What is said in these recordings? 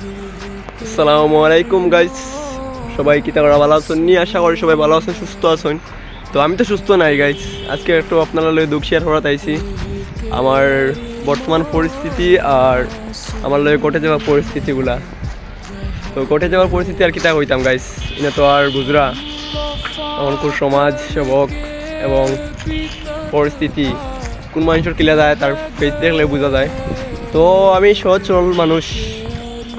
আসসালামু আলাইকুম গাইস সবাই কি তারা ভালো আছেন? নিয়ে আশা করি সবাই ভালো আছেন, সুস্থ আছেন। তো আমি তো সুস্থ নাই গাইস আজকে একটু আপনারা লয়ে দুঃখ শেয়ার করা চাইছি আমার বর্তমান পরিস্থিতি আর আমার লয়ে ঘটে যাওয়া পরিস্থিতিগুলা। তো ঘটে যাওয়ার পরিস্থিতি আর কি তা হইতাম গাইস এটা তো আর বুঝরা এমনকুর সমাজ সেবক এবং পরিস্থিতি কোন মানুষের কিলা যায়, তার ফেস দেখলে বোঝা যায়। তো আমি সহজ সরল মানুষ।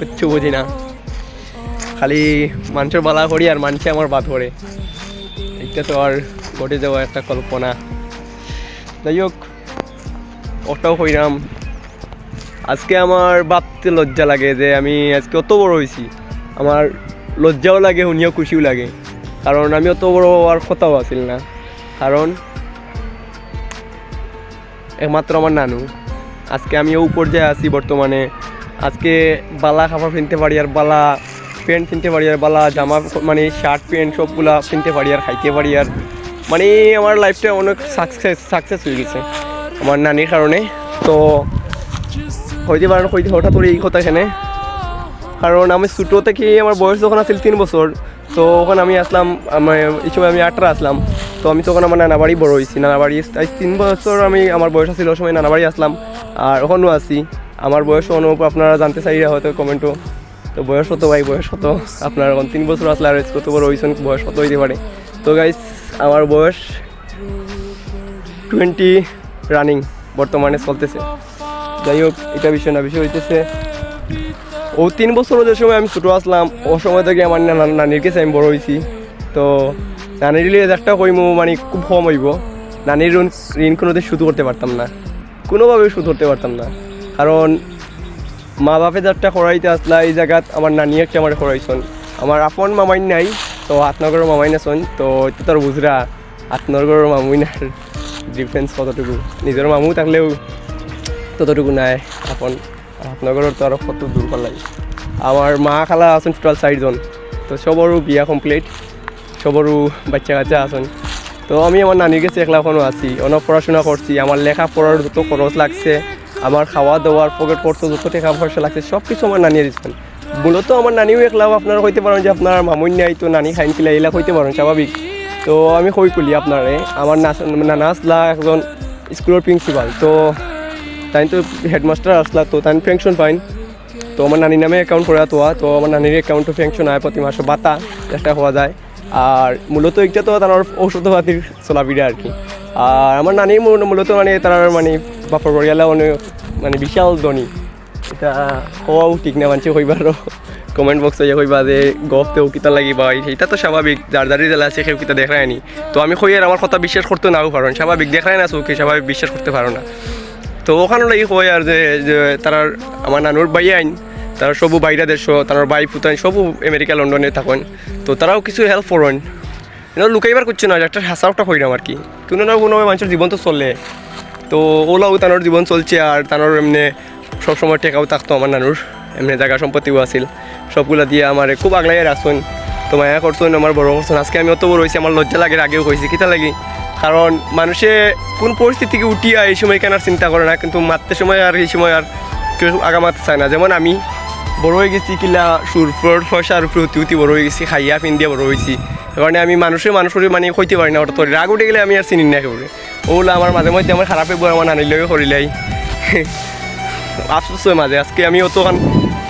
কিচ্ছু বুঝি না। খালি মানুষের বালা করি আর মানুষে আমার বাদ করে। এটা তো আর ঘটে যাওয়া একটা কল্পনা। যাই হোক ওটাও হইরাম। আজকে আমার ভাবতে লজ্জা লাগে যে আমি আজকে অত বড় হয়েছি আমার লজ্জাও লাগে, শুনিও খুশিও লাগে। কারণ আমি অত বড় হওয়ার কথাও আছিল না। কারণ একমাত্র আমার নানু। আজকে আমি ও পর্যায়ে আছি বর্তমানে। আজকে বালা খাবার কিনতে পারি আর বালা প্যান্ট কিনতে পারি আর বালা জামা মানে শার্ট প্যান্ট সবগুলা কিনতে পারি আর খাইতে পারি আর মানে আমার লাইফটা অনেক সাকসেস সাকসেস হয়ে গেছে আমার নানির কারণে। তো হইতে পারেন হইতে হঠাৎ করে এই কথা এখানে। কারণ আমি ছোটো থেকে আমার বয়স যখন আছিল তিন বছর, তো ওখানে আমি আসলাম আমার এই সময় আমি আটটা আসলাম। তো আমি তখন আমার নানা বাড়ি বড় হয়েছি নানা বাড়ি তিন বছর আমি আমার বয়স আছিল, ওই সময় নানা বাড়ি আসলাম, আর ওখানেও আছি। আমার বয়স অনুপ, আপনারা জানতে চাই হয়তো কমেন্টও তো বয়স হতো ভাই, বয়স কত? আপনার এখন তিন বছর আসলে আর কত বড় হয়েছেন বয়স কত হইতে পারে? তো গাইস আমার বয়স টোয়েন্টি রানিং বর্তমানে চলতেছে। যাই হোক, এটা বিষয় না, বিষয় হইতেছে, ও তিন বছর যে সময় আমি ছোটো আসলাম, ও সময় থেকে আমার নানা- নানির কাছে আমি বড় হয়েছি তো নানির লিয়ে একটা কইমো মানে খুব কম হইব। নানির ঋণ ঋণ কোনোদিন শুধু করতে পারতাম না। কোনোভাবে শুধু করতে পারতাম না। কারণ মা বাপে যাত্রা করাইতে আসলা, এই জায়গাত আমার নানি একটা আমার করাইছন। আমার আপন মামাইন নাই, তো আটনগরের মামাইন আছেন, তো তোর বুঝরা আটনগরের মামুইনার ডিফারেন্স কতটুকু? নিজের মামু থাকলেও ততটুকু নাই, আপন আপনাগরের তো আরও কত দূর পালাই আমার মা খালা আছেন টোটাল চাৰিজন, তো সবরও বিয়া কমপ্লিট সবরও বাচ্চা কাচ্চা আছেন। তো আমি আমার নানির কাছে একলা এখনও আছি অনেক পড়াশোনা করছি আমার লেখা পড়ার যত খরচ লাগছে আমার খাওয়া দাওয়ার পকেট খরচ যত টাকা পয়সা লাগছে সব কিছু আমার নানিয়ে দিচ্ছেন। মূলত আমার নানিও একলাও আপনারা কইতে পারেন যে আপনার মামুন নাই তো নানি খাইন কিলা এইলা কইতে পারেন, স্বাভাবিক। তো আমি কই কলি আপনারে, আমার নানা আসলা একজন স্কুলের প্রিন্সিপাল তো তাই তো হেডমাস্টার আসলা, তো তাই পেনশন পাইন। তো আমার নানির নামে অ্যাকাউন্ট করে তোয়া তো আমার নানির অ্যাকাউন্টে পেনশন আয় প্রতি মাসে বাতা চেষ্টা হওয়া যায়। আর মূলত এটা তো তার ঔষধপাতির চলাবিড়া আর কি। আর আমার নানি মূল- মূলত মানে তার মানে বাপর পরিয়ালে অনেক মানে বিশাল ধনী। এটা হওয়াও ঠিক না মানছে কইবারও কমেন্ট বক্সে যে কইবা যে গফতেও কিতা লাগিবা সেইটা তো স্বাভাবিক যার যার জেলা আছে সেও কিতা দেখায় নি তো আমি কই আর আমার কথা বিশ্বাস করতে নাও পারো স্বাভাবিক দেখায় না চৌকি স্বাভাবিক বিশ্বাস করতে পারো না। তো ওখানে লাগি কয় আর যে তারার আমার নানুর বাই আইন তারা সবু বাইরা দেশ তার বাই ফুতাইন সবু আমেরিকা লন্ডনে থাকেন। তো তারাও কিছু হেল্প করেন লুকাইবার করছে না একটা হাসাওটা হইলাম আর কি। কোনো না কোনো মানুষের জীবন তো চলে। তো ওলাও তানোর জীবন চলছে আর তানোর এমনি সবসময় টেকাও থাকতো আমার নানুর। এমনি জায়গা সম্পত্তিও আছিল। সবগুলা দিয়ে আমার খুব আগলাই রাখছেন। তো মায়া করছেন আমার বড় করছেন আজকে আমি অত বড় হয়েছি, আমার লজ্জা লাগে আগেও কইছি কিতা লাগি? কারণ মানুষে কোন পরিস্থিতিকে উঠিয়া এই সময় কেন আর চিন্তা করে না? কিন্তু মারতে সময় আর এই সময় আর কেউ আগা মারতে চায় না। যেমন আমি বড় হয়ে গেছি, কিলা সুরপুর পয়সার উপরে উঠি উঠি বড় হয়ে গেছি, খাইয়া পিন দিয়ে বড় হয়েছি। কারণে আমি মানুষের মানুষের মানে কইতে পারি না, ওটা তোর রাগ উঠে গেলে আমি আর চিনি না একেবারে। ওগুলো আমার মাঝে মধ্যে আমার খারাপে বই আমার নানিলেও করিলাই আফসোস হয় মাঝে আজকে আমি অতখান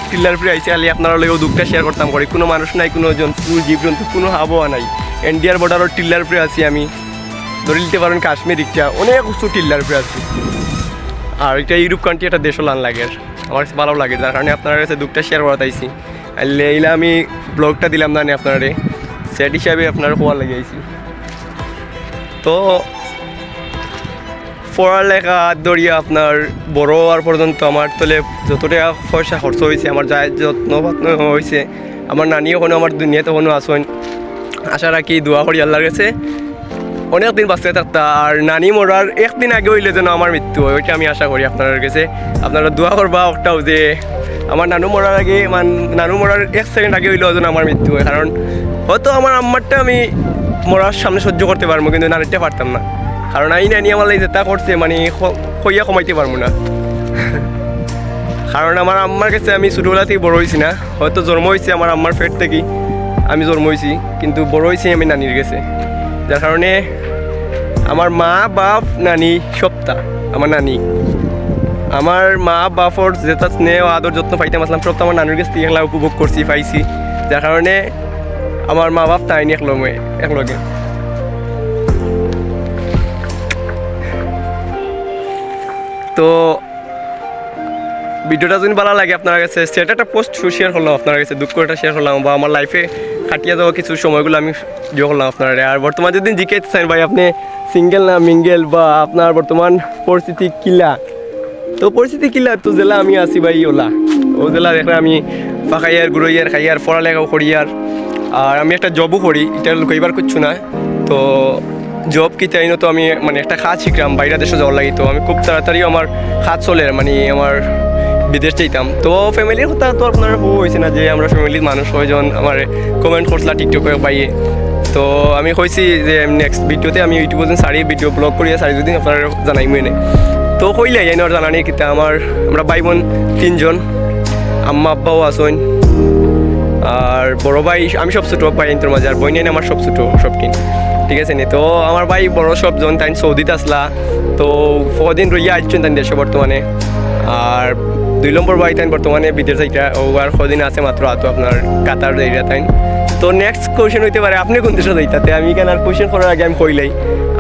টিল্লার ফিরে আইসি আলি আপনার লগেও দুঃখটা শেয়ার করতাম করি কোনো মানুষ নাই, কোনো জন্তু জীবজন্তু কোনো আবহাওয়া নাই। ইন্ডিয়ার বর্ডারের টিল্লার ফিরে আছি আমি। ধরে নিতে পারেন কাশ্মীর ইচ্ছা অনেক উঁচু টিল্লার ফিরে আছি। আর এটা ইউরোপ কান্ট্রি একটা দেশও লান লাগে। আমার ভালো লাগে যার কারণে আপনার কাছে দুঃখটা শেয়ার করা তাইছি আর এইলা আমি ব্লগটা দিলাম না আপনারে সেট হিসাবে আপনার খোয়া লাগিয়েছি তো পড়ালেখা দরিয়া আপনার বড় হওয়ার পর্যন্ত আমার তলে যত টাকা পয়সা খরচ হয়েছে, আমার যায় যত্ন যত্ন হয়েছে, আমার নানিও কোনো, আমার দুনিয়াতে কোনো আসেন আশা রাখি, দোয়া করি আল্লাহর কাছে। অনেক দিন বাঁচতে থাকতা আর নানি মরার একদিন আগে হইলে যেন আমার মৃত্যু হয়, ওইটা আমি আশা করি আপনার কাছে। আপনারা দোয়া করবা, ওটাও যে আমার নানু মরার আগে, মান, নানু মরার এক সেকেন্ড আগে হইলেও যেন আমার মৃত্যু হয়, কারণ হয়তো আমার আম্মারটা আমি মরার সামনে সহ্য করতে পারব, কিন্তু নানিটা পারতাম না। কারণ আই নানি আমার লাগে যেটা করছে মানে খইয়া কমাইতে পারব না। কারণ আমার আম্মার কাছে আমি ছোটোবেলা থেকে বড় হয়েছি না। হয়তো জন্ম হয়েছে আমার আম্মার পেট থেকে, আমি জন্ম হয়েছি, কিন্তু বড় হয়েছি আমি নানির কাছে। যার কারণে আমার মা, বাপ, নানি সপ্তাহ আমার নানি। আমার মা, বাপর যেটা স্নেহ, আদর, যত্ন পাইতাম আসলাম সব তো আমার নানুর কাছ এগুলা উপভোগ করছি, পাইছি। যার কারণে আমার মা বাপ তাই নি একলগে। তো ভিডিওটা যদি ভালো লাগে আপনার কাছে, সেটা একটা পোস্ট শেয়ার করলাম আপনার কাছে দুঃখ একটা শেয়ার করলাম বা আমার লাইফে কাটিয়ে দেওয়া কিছু সময়গুলো আমি ইয়ে করলাম আপনার আর বর্তমান যদি জিজ্ঞেস চান ভাই, আপনি সিঙ্গেল না মিঙ্গেল বা আপনার বর্তমান পরিস্থিতি কিলা, তো পরিস্থিতি কিলা, তো জেলা আমি আছি ভাই ওলা। ও জেলা দেখলে আমি ফাঁকাইয়ার গুড়াইয়ার খাইয়ার, পড়ালেখাও করি আর আর আমি একটা জবও করি এটা কইবার করছ না, তো জব কি না তো আমি মানে একটা খাত শিখলাম, বাইরে দেশে যাওয়ার লাগি তো। আমি খুব তাড়াতাড়ি আমার খাত চলে মানে আমার বিদেশ চাইতাম তো ফ্যামিলির কথা তো আপনার হো হয়েছে না যে, আমরা ফ্যামিলির মানুষ কয়জন আমার কমেন্ট করছিলাম টিকটকে পাইয়ে তো আমি কইছি যে নেক্সট ভিডিওতে আমি ইউটিউবে যেন সারি ভিডিও ব্লগ করিয়া সারি যদি আপনার জানাই মেনে তো কইলে যাই না জানানি কিতা। আমার, আমরা ভাই বোন তিনজন, আম্মা, আব্বাও আসেন আর বড় ভাই, আমি সব ছোটো ভাই তোর মাঝে, আর বই নেই আমার সব ছোটো, সব ঠিক আছে নি? তো আমার ভাই বড় সব জন তাই সৌদিতে আসলা। তো কদিন রইয়া আসছেন তাই দেশে বর্তমানে। আর দুই নম্বর ভাই তাই বর্তমানে বিদেশ যাইটা ও আর কদিন আছে মাত্র আতো আপনার কাতার যাইরা তাই তো নেক্সট কোয়েশন হইতে পারে, আপনি কোন দেশে যাইতাতে? আমি কেন আর কোয়েশন করার আগে আমি কইলাই।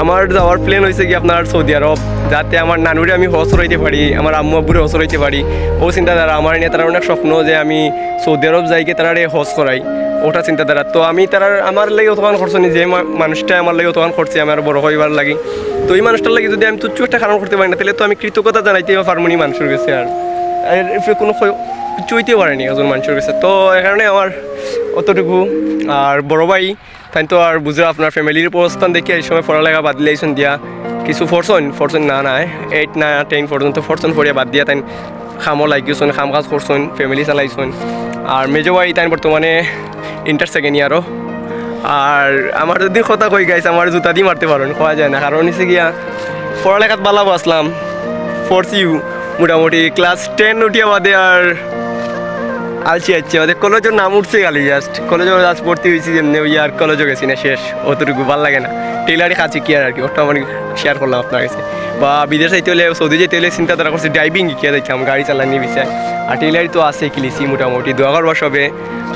আমার যাওয়ার প্ল্যান হয়েছে কি আপনার সৌদি আরব, যাতে আমার নানুরে আমি হস রইতে পারি, আমার আম্মু আব্বুরে হস রইতে পারি। ও চিন্তাধারা, আমার নিয়ে তারা অনেক স্বপ্ন যে আমি সৌদি আরব যাইকে তারা হস করাই। ওটা চিন্তাধারা। তো আমি তার আমার লাগে অতখান খরচ নি যে মানুষটা আমার লাগে অতখান খরচে আমার বড় হইবার লাগি। তো এই মানুষটার লাগে যদি আমি তুচ্ছ একটা কারণ করতে পারি না, তাহলে তো আমি কৃতজ্ঞতা জানাইতে পারব নি মানুষের কাছে আর। এর কোনো কিছু হইতে পারেনি একজন মানুষের কাছে। তো এ কারণে আমার অতটুকু। আর বড় ভাই, তাই তো আর বুঝে আপনার ফ্যামিলির অবস্থান দেখে এই সময় পড়ালেখা বাদ দিলেছেন দিয়া। কিছু ফরসন ফরসন না নাই এইট না টেন পর্যন্ত ফরসন পড়িয়া বাদ দিয়া তাই খামো লাগিয়েছেন খাম কাজ করছেন ফ্যামিলি চালাইছেন। আর মেজো ভাই, তাই বর্তমানে ইন্টার সেকেন্ড ইয়ারও আর আমার যদি কথা কই গাইছে আমার জুতা দিয়ে মারতে পারেন কোয়া যায় না। কারণ হচ্ছে গিয়া, পড়ালেখাত বালা আসলাম। ফোর্থ ইউ মোটামুটি ক্লাস টেন উঠিয়া বাদে আর আলছি আচ্ছা ওদের কলেজের নাম উঠছে গালি জাস্ট কলেজের আজ পড়তে হয়েছি যেমনি ওই আর কলেজও গেছি না শেষ। অতটুকু ভালো লাগে না। টেইলারই কাছে কি আর কি, ওটা আমার শেয়ার করলাম আপনার কাছে। বা বিদেশ যাইতে হলে সৌদি যেতে হলে চিন্তাধারা করছে ড্রাইভিং কি যাইতাম গাড়ি চালানি বিষয় আর টেইলারি তো আছে কিলিছি মোটামুটি দোয়া করবার সবে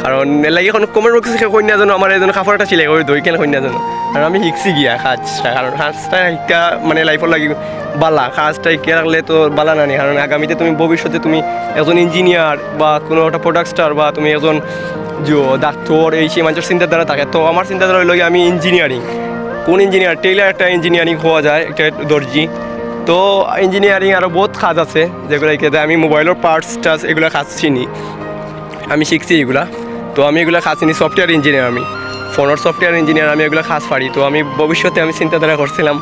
কারণ লাগে এখন কমেন্ট বক্সে করি না জানো আমার এজন কাপড়টা ছিলে ওই দই কেন করি না জানো আর আমি শিখছি গিয়া কাজটা, কারণ কাজটা শিক্ষা মানে লাইফের লাগি বালা। কাজটা শিখে রাখলে তো বালা নানি কারণ আগামীতে তুমি ভবিষ্যতে তুমি একজন ইঞ্জিনিয়ার বা কোনো একটা প্রোডাক্ট স্টার বা তুমি একজন, যে ডাক্তার এই সেই মানুষের চিন্তাধারা থাকে। তো আমার চিন্তাধারা হইল আমি ইঞ্জিনিয়ারিং কোন ইঞ্জিনিয়ার টেইলার একটা ইঞ্জিনিয়ারিং হওয়া যায়, একটা দর্জি। তো ইঞ্জিনিয়ারিং আরও বহুত কাজ আছে, যেগুলো এখানে আমি মোবাইলের পার্টস টার্টস এগুলো কাজ চিনি। আমি শিখছি এগুলা তো আমি এগুলো কাজ চিনি সফটওয়্যার ইঞ্জিনিয়ার আমি। ফোনের সফটওয়্যার ইঞ্জিনিয়ার আমি এগুলো কাজ পারি তো আমি ভবিষ্যতে আমি চিন্তাধারা করছিলাম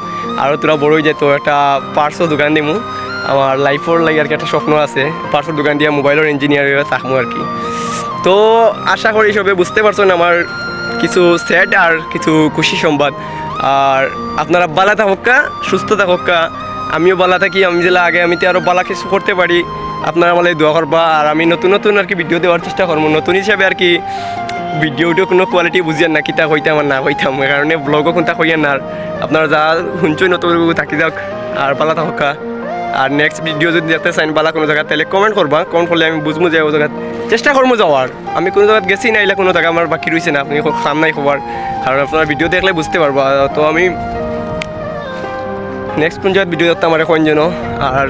আরও তোরা বড়ই হয়ে যেত একটা পার্টসও দোকান দিমু। আমার লাইফের লাগে আর কি একটা স্বপ্ন আছে। পার্টসের দোকান দিয়ে মোবাইলের ইঞ্জিনিয়ার থাকব আর কি। তো আশা করি সবে বুঝতে পারছেন আমার কিছু স্যাড আর কিছু খুশি সংবাদ। আর আপনারা বালা থাকা সুস্থ থাকা আমিও বালা থাকি, আমি যেটা আগে আমি তো আরও বালা কিছু করতে পারি। আপনারা আমার দোয়া করবা। আর আমি নতুন নতুন আর কি ভিডিও দেওয়ার চেষ্টা করব। নতুন হিসাবে আর কি ভিডিওটিও কোনো কোয়ালিটি বুঝিয়ান না, কিতা কইতাম আর না কইতাম। এই কারণে ব্লগও কোনটা কইয়ান না। আপনারা যা শুনছই নতুন থাকি যাক, আর বালা থাকা আর নেক্সট ভিডিও যদি দেখতে চাইন বালা কোনো জায়গা তাহলে কমেন্ট করবা। কমেন্ট করলে আমি বুঝব যে ও জায়গা চেষ্টা করব যাওয়ার। আমি কোনো জায়গায় গেছি না এলে কোনো জায়গা আমার বাকি রয়েছে না, আপনি খাম নাই খবর কারণ আপনার ভিডিও দেখলে বুঝতে পারবা তো আমি নেক্সট কোন জায়গায় ভিডিও দেখতে আমার এখন যেন আর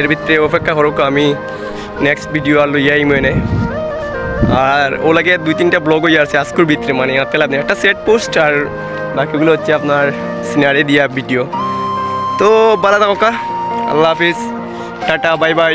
এর ভিতরে অপেক্ষা করুক আমি নেক্সট ভিডিও আর লইয়াই মনে আর ও লাগে দুই তিনটা ব্লগ হয়ে আছে আজকের ভিতরে মানে তাহলে আপনি একটা সেট পোস্ট আর বাকিগুলো হচ্ছে আপনার সিনারি দিয়া ভিডিও তো বালা থাকা আল্লাহ হাফিজ। Tata, bye bye.